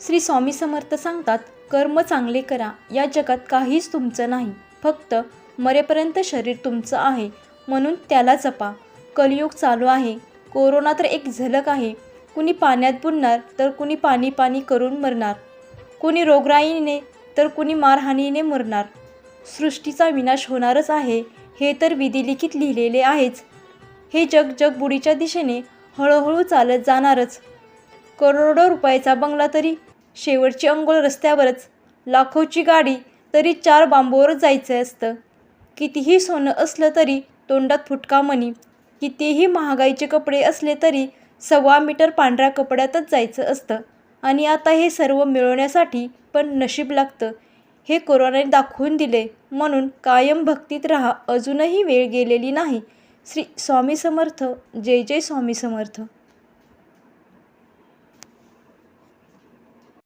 श्री स्वामी समर्थ सांगतात कर्म चांगले करा या जगात काहीच तुमचं नाही. फक्त मरेपर्यंत शरीर तुमचं आहे म्हणून त्याला जपा. कलियुग चालू आहे कोरोना तर एक झलक आहे. कुणी पाण्यात बुडणार तर कुणी पाणी पाणी करून मरणार. कुणी रोगराईने तर कुणी मारहाणीने मरणार. सृष्टीचा विनाश होणारच आहे हे तर विधिलिखित लिहिलेले आहेच. हे जग जगबुडीच्या दिशेने हळूहळू चालत जाणारच. करोडो रुपयाचा बंगला तरी शेवटची अंघोळ रस्त्यावरच. लाखोची गाडी तरी चार बांबूवरच जायचं असतं. कितीही सोनं असलं तरी तोंडात फुटका मणी कितीही महागाईचे कपडे असले तरी सव्वा मीटर पांढऱ्या कपड्यातच जायचं असतं. आणि आता हे सर्व मिळवण्यासाठी पण नशीब लागतं. हे कोरोनाने दाखवून दिले म्हणून कायम भक्तीत राहा. अजूनही वेळ गेलेली नाही. श्री स्वामी समर्थ. जय जय स्वामी समर्थ.